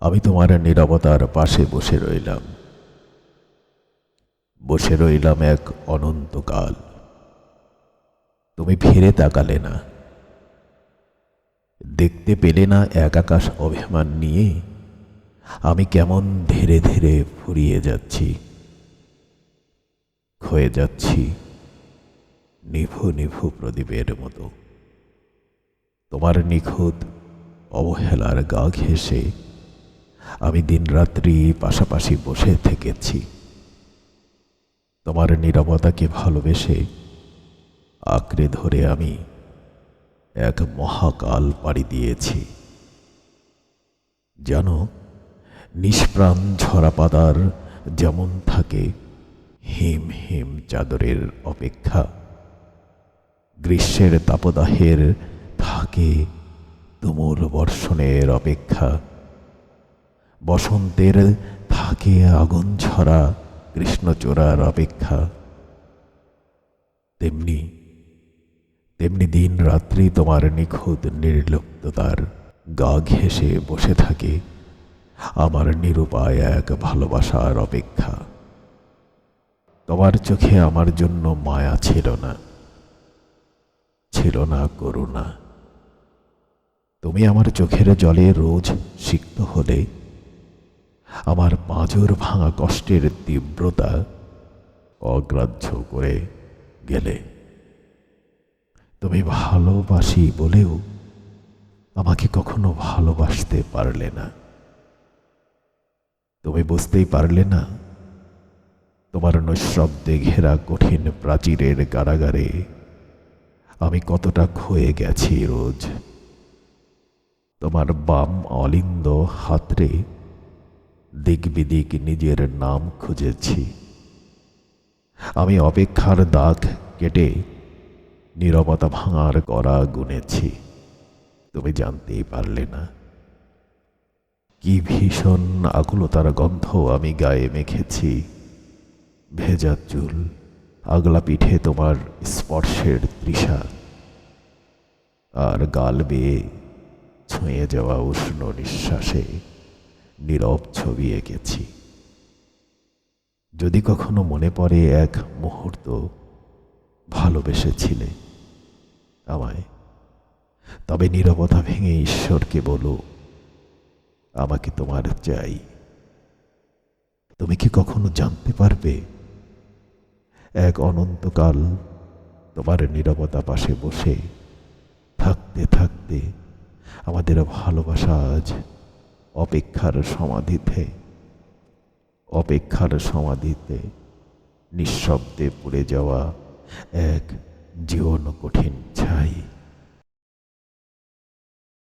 আমি তোমার নিরবতার পাশে বসে রইলাম। বসে রইলাম এক অনন্তকাল। তুমি ফিরে তাকালে না। দেখতে পেলে না এক আকাশ অভিমান নিয়ে আমি কেমন ধীরে ধীরে ফুরিয়ে যাচ্ছি, ক্ষয়ে যাচ্ছি নিভু নিভু প্রদীপের মতো। তোমার নিখুঁত অবহেলার গা ঘেঁষে আমি দিনরাত্রি পাশাপাশি বসে থেকেছি। তোমার নীরবতাকে ভালোবেসে আঁকড়ে ধরে আমি এক মহাকাল পাড়ি দিয়েছি। জানো, নিষ্প্রাণ ঝরা পাতার যেমন থাকে হিম হিম চাদরের অপেক্ষা, গ্রীষ্মের তাপদাহের থাকে তুমুল বর্ষণের অপেক্ষা। বসন্তের থাকে আগুন ঝরা কৃষ্ণচূড়ার অপেক্ষা। তেমনি তেমনি দিন রাত্রি তোমার নিখুঁত নির্লিপ্ততার গা ঘেঁষে বসে থাকে আমার নিরুপায় এক ভালোবাসার অপেক্ষা। তোমার চোখে আমার জন্য মায়া ছিল না ছিল না করুণা। তুমি আমার চোখের জলে রোজ সিক্ত হলে আমার পাঁজর ভাঙা কষ্টের তীব্রতা অগ্রাহ্য করে গেলে। তুমি ভালোবাসি বলেও আমাকে কখনো ভালোবাসতে পারলে না। তুমি বুঝতেই পারলে না, তোমার নৈশব্দে ঘেরা কঠিন প্রাচীরের কারাগারে আমি কতটা ক্ষয়ে গেছি রোজ। তোমার বাম অলিন্দ হাতরে দিক বিদিক নিজের নাম খুঁজেছি। আমি অপেক্ষার দাগ কেটে নীরবতা ভাঙার করা গুনেছি। তুমি জানতেই পারলে না। কি ভীষণ আকুলতার গন্ধ আমি গায়ে মেখেছি। ভেজা চুল, আগলা পিঠে তোমার স্পর্শের তৃষা। আর গাল বেয়ে ছুঁয়ে যাওয়া উষ্ণ নিঃশ্বাসে নীরব ছবি এঁকেছি। যদি কখনো মনে পড়ে এক মুহূর্ত ভালোবেসেছিলে আমায়, তবে নীরবতা ভেঙে ঈশ্বরকে বলো, আমাকে তোমার চাই। তুমি কি কখনো জানতে পারবে? এক অনন্তকাল তোমার নীরবতা পাশে বসে থাকতে থাকতে আমাদের ভালোবাসা আজ অপেক্ষার সমাধিতে অপেক্ষার সমাধিতে নিঃশব্দে পড়ে যাওয়া এক জীবন কঠিন ছাই।